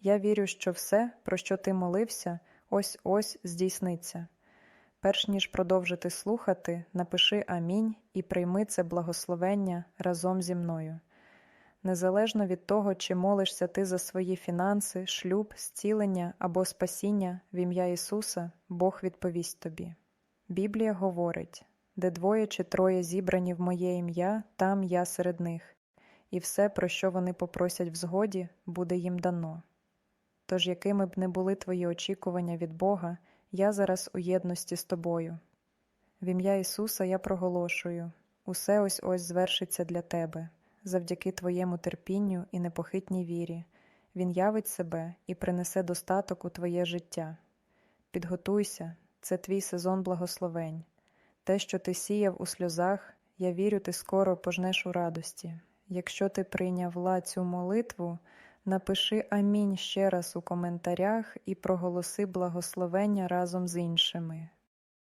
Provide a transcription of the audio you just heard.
Я вірю, що все, про що ти молився, ось ось здійсниться. Перш ніж продовжити слухати, напиши Амінь і прийми це благословення разом зі мною. Незалежно від того, чи молишся ти за свої фінанси, шлюб, зцілення або спасіння в ім'я Ісуса, Бог відповість тобі. Біблія говорить де двоє чи троє зібрані в моє ім'я, там я серед них, і все, про що вони попросять в згоді, буде їм дано. Тож, якими б не були твої очікування від Бога, я зараз у єдності з тобою. В ім'я Ісуса я проголошую усе ось ось звершиться для тебе, завдяки твоєму терпінню і непохитній вірі. Він явить себе і принесе достаток у твоє життя. Підготуйся, це твій сезон благословень. Те, що ти сіяв у сльозах, я вірю, ти скоро пожнеш у радості. Якщо ти прийняла цю молитву, напиши Амінь ще раз у коментарях і проголоси благословення разом з іншими.